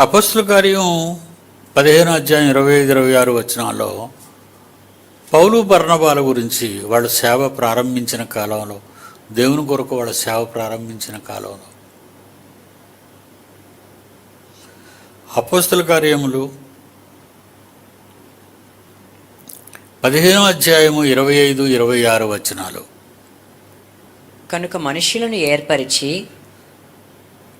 అపస్తుల కార్యం పదిహేను అధ్యాయం ఇరవై ఐదు ఇరవై ఆరు వచనాల్లో పౌలు బర్ణబాల గురించి వాళ్ళ సేవ ప్రారంభించిన కాలంలో దేవుని కొరకు వాళ్ళ సేవ ప్రారంభించిన కాలంలో. అపస్తుల కార్యములు పదిహేను అధ్యాయము ఇరవై ఐదు ఇరవై ఆరు వచనాలు. కనుక మనుషులను ఏర్పరిచి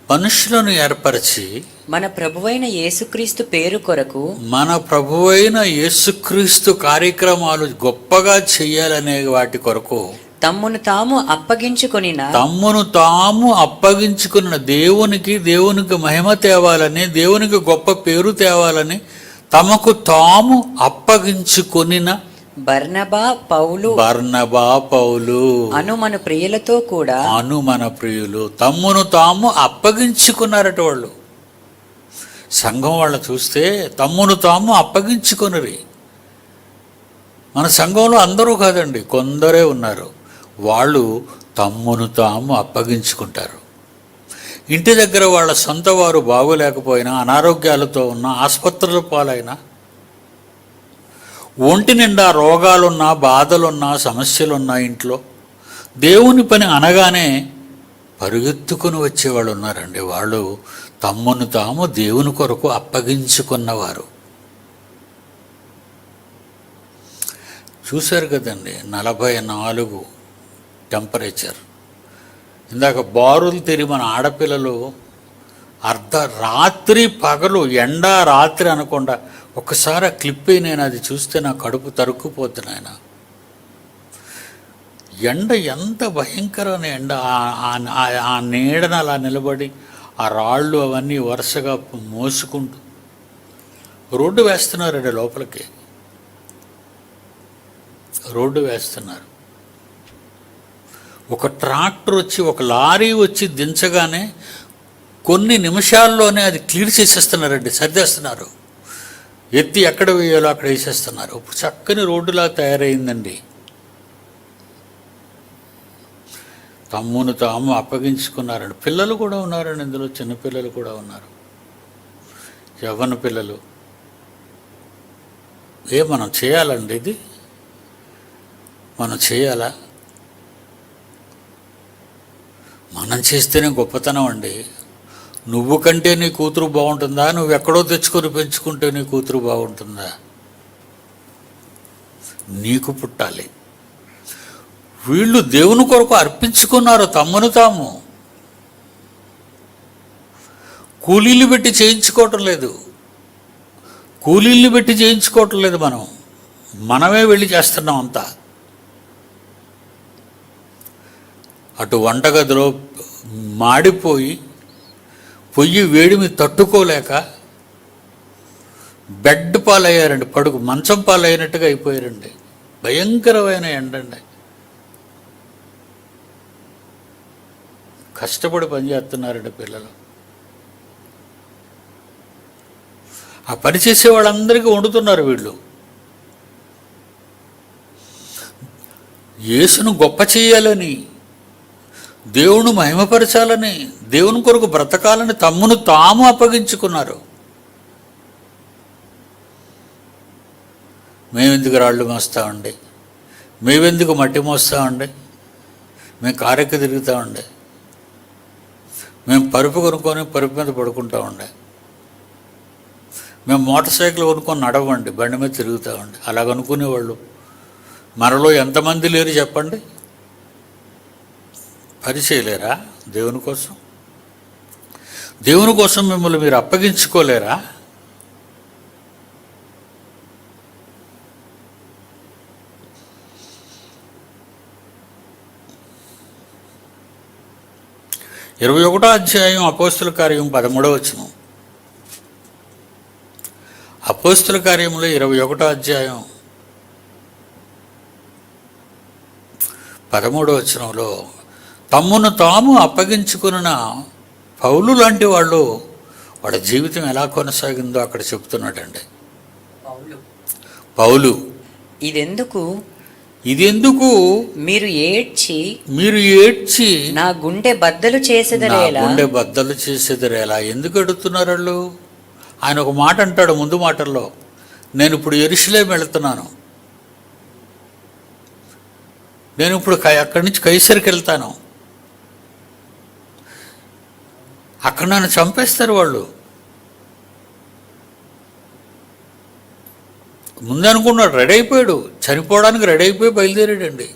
మనుషులను ఏర్పరిచి మన ప్రభువైన యేసుక్రీస్తు పేరు కొరకు మన ప్రభువైన యేసుక్రీస్తు కార్యక్రమాలు గొప్పగా చెయ్యాలనే వాటి కొరకు తమ్మును తాము అప్పగించుకొనిన తమ్మును తాము అప్పగించుకున్న దేవునికి దేవునికి మహిమ తేవాలని దేవునికి గొప్ప పేరు తేవాలని తమకు తాము అప్పగించుకొనిన బర్నబా పౌలు బర్నబా పౌలు అను మన ప్రియులతో కూడా అను మన ప్రియులు. తమ్మును తాము అప్పగించుకున్నారట వాళ్ళు. సంఘం వాళ్ళు చూస్తే తమ్మును తాము అప్పగించుకొనిరి. మన సంఘంలో అందరూ కాదండి కొందరే ఉన్నారు. వాళ్ళు తమ్మును తాము అప్పగించుకుంటారు. ఇంటి దగ్గర వాళ్ళ సొంత వారు బాగోలేకపోయినా అనారోగ్యాలతో ఉన్న ఆసుపత్రుల పాలైనా ఒంటి నిండా రోగాలున్నా బాధలున్నా సమస్యలున్నా ఇంట్లో. దేవుని పని అనగానే పరుగెత్తుకుని వచ్చేవాళ్ళు ఉన్నారండి వాళ్ళు తమ్మును తాము దేవుని కొరకు అప్పగించుకున్నవారు. చూశారు కదండి నలభై నాలుగు టెంపరేచర్. ఇందాక బారులు తిరిగి మన ఆడపిల్లలు అర్ధ రాత్రి పగలు ఎండ రాత్రి అనకుండా ఒకసారి ఆ క్లిప్ నేను అది చూస్తే నా కడుపు తరుక్కుపోతున్నాయన ఎండ ఎంత భయంకరమైన ఎండ ఆ- ఆ నీడన అలా నిలబడి ఆ రాళ్ళు అవన్నీ వరుసగా మోసుకుంటూ రోడ్డు వేస్తున్నారండి లోపలికి. రోడ్డు వేస్తున్నారు. ఒక ట్రాక్టర్ వచ్చి ఒక లారీ వచ్చి దించగానే కొన్ని నిమిషాల్లోనే అది క్లియర్ చేసేస్తున్నారండి సర్దేస్తున్నారు. ఎత్తి ఎక్కడ వేయాలో అక్కడ వేసేస్తున్నారు. ఇప్పుడు చక్కని రోడ్డులా తయారైందండి. తమ్మును తాము అప్పగించుకున్నారండి. పిల్లలు కూడా ఉన్నారండి ఇందులో చిన్నపిల్లలు కూడా ఉన్నారు. యవ్వన పిల్లలు. ఏ మనం చేయాలండి ఇది? మనం చేయాలా? మనం చేస్తేనే గొప్పతనం అండి. నువ్వు కంటే నీ కూతురు బాగుంటుందా? నువ్వు ఎక్కడో తెచ్చుకొని పెంచుకుంటే నీ కూతురు బాగుంటుందా? నీకు పుట్టాలి. వీళ్ళు దేవుని కొరకు అర్పించుకున్నారు తమ్మును తాము. కూలీలు పెట్టి చేయించుకోవటం లేదు. కూలీలు పెట్టి చేయించుకోవటం లేదు మనం. మనమే వెళ్ళి చేస్తున్నాం అంతా. అటు వంటగదిలో మాడిపోయి పొయ్యి వేడిమి తట్టుకోలేక బెడ్ పాలయ్యారండి పడుకు మంచం పాలైనట్టుగా అయిపోయారండి. భయంకరమైన ఎండండి. కష్టపడి పనిచేస్తున్నారండి పిల్లలు. ఆ పని చేసే వాళ్ళందరికీ వండుతున్నారు వీళ్ళు. యేసును గొప్ప చేయాలని దేవుని మహిమపరచాలని దేవుని కొరకు బ్రతకాలని తమ్మును తాము అప్పగించుకున్నారు. మేమెందుకు రాళ్ళు మోస్తామండి మేమెందుకు మట్టి మోస్తామండి మేము కారెక్కి తిరుగుతామండి మేము పరుపు కొనుక్కొని పరుపు మీద పడుకుంటామండి మేము మోటార్ సైకిల్ కొనుక్కొని నడవండి బండి మీద తిరుగుతామండి అలా అనుకునేవాళ్ళు. మనలో ఎంతమంది లేరు చెప్పండి? పని చేయలేరా? దేవుని కోసం? దేవుని కోసం మిమ్మల్ని మీరు అప్పగించుకోలేరా? ఇరవై ఒకటో అధ్యాయం అపోస్తుల కార్యం పదమూడవ వచనం. అపోస్తుల కార్యంలో ఇరవై ఒకటో అధ్యాయం పదమూడవ వచనంలో తమ్మును తాము అప్పగించుకున్న పౌలు లాంటి వాళ్ళు వాళ్ళ జీవితం ఎలా కొనసాగిందో అక్కడ చెప్తున్నాడండి. పౌలు. ఇదెందుకు? ఇదెందుకు? మీరు ఏడ్చి మీరు ఏడ్చి నా గుండె బద్దలు నా చేసేదనేలా గుండె బద్దలు చేసేదిరేలా ఎందుకు అడుగుతున్నారు వాళ్ళు? ఆయన ఒక మాట అంటాడు ముందు మాటల్లో. నేను ఇప్పుడు ఎరుసలేం వెళుతున్నాను. నేను ఇప్పుడు కై- అక్కడి నుంచి కైసరికి వెళ్తాను. అక్కడ నన్ను చంపేస్తారు వాళ్ళు. ముందనుకున్నాడు రెడీ అయిపోయాడు. చనిపోవడానికి రెడీ అయిపోయి బయలుదేరాడండి.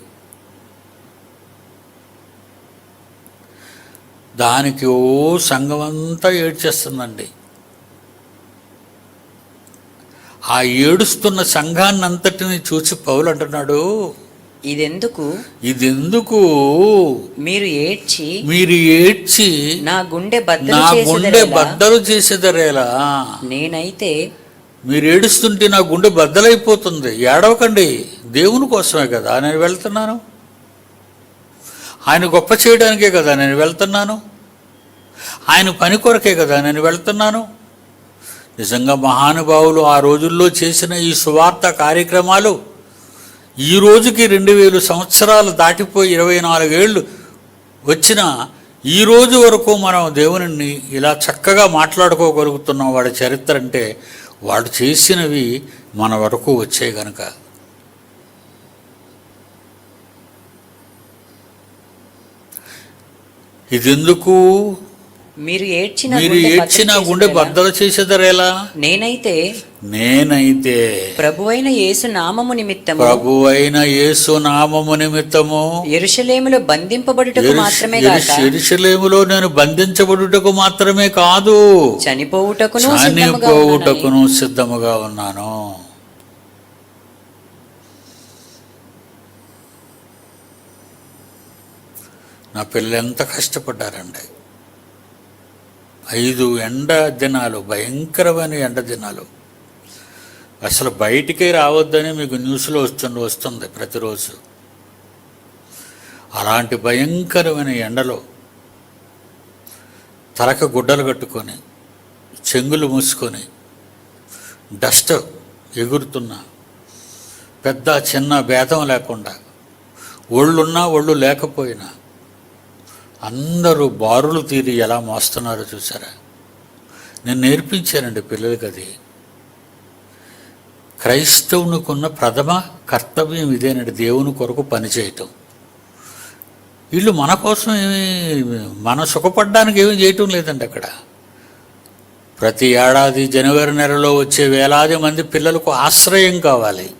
దానికి ఓ సంఘం అంతా ఏడ్చేస్తుందండి. ఆ ఏడుస్తున్న సంఘాన్ని అంతటిని చూసి పౌలు అంటున్నాడు ఇదెందుకు? ఇది ఎందుకు మీరు ఏడ్చి మీరు ఏడ్చి నా గుండె బద్దలు నా గుండె? బద్దలు చేసేదరేలా? నేనైతే మీరు ఏడుస్తుంటే నా గుండె బద్దలైపోతుంది. ఏడవకండి. దేవుని కోసమే కదా నేను వెళ్తున్నాను. ఆయన గొప్ప చేయడానికే కదా నేను వెళ్తున్నాను. ఆయన పని కొరకే కదా నేను వెళ్తున్నాను. నిజంగా మహానుభావులు ఆ రోజుల్లో చేసిన ఈ సువార్త కార్యక్రమాలు ఈ రోజుకి రెండు వేలు సంవత్సరాలు దాటిపోయి ఇరవై నాలుగేళ్ళు వచ్చిన ఈ రోజు వరకు మనం దేవుని ఇలా చక్కగా మాట్లాడుకోగలుగుతున్నాం. వాడి చరిత్ర అంటే వాడు చేసినవి మన వరకు వచ్చాయి గనక. ఇదెందుకు? మీరు ఏడ్చిన మీరు ఏడ్చిన గుండె? బద్దలు చేసేదరేలా నేనైతే నేనైతే ప్రభువైన యేసు నామము నిమిత్తము ప్రభు అయిన యేసు నామము నిమిత్తము ఎరుషలేములో బంధింపబడుటకు మాత్రమే ఎరుషలేములో నేను బంధించబడుటకు మాత్రమే కాదు చనిపోవుటకును ఉన్నానని. చనిపోవుటకును సిద్ధముగా ఉన్నాను నా పిల్లలు ఎంత కష్టపడ్డారండి ఐదు ఎండ దినాలు భయంకరమైన ఎండ దినాలు. అసలు బయటికే రావద్దని మీకు న్యూస్లో వస్తుంది వస్తుంది ప్రతిరోజు. అలాంటి భయంకరమైన ఎండలో తలకు గుడ్డలు కట్టుకొని చెంగులు మూసుకొని డస్ట్ ఎగురుతున్న పెద్ద చిన్న భేదం లేకుండా ఒళ్ళున్నా ఒళ్ళు లేకపోయినా అందరూ బారులు తీరి ఎలా మోస్తున్నారో చూసారా? నేను నేర్పించానండి పిల్లలకి అది. క్రైస్తవునికున్న ప్రథమ కర్తవ్యం ఇదేనండి దేవుని కొరకు పనిచేయటం వీళ్ళు మన కోసం ఏమి మన సుఖపడడానికి ఏమీ చేయటం లేదండి అక్కడ. ప్రతి ఏడాది జనవరి నెలలో వచ్చే వేలాది మంది పిల్లలకు ఆశ్రయం కావాలి.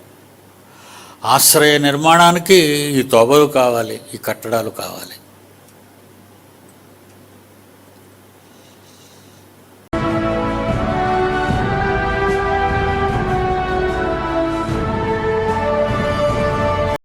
ఆశ్రయ నిర్మాణానికి ఈ తోబలు కావాలి ఈ కట్టడాలు కావాలి.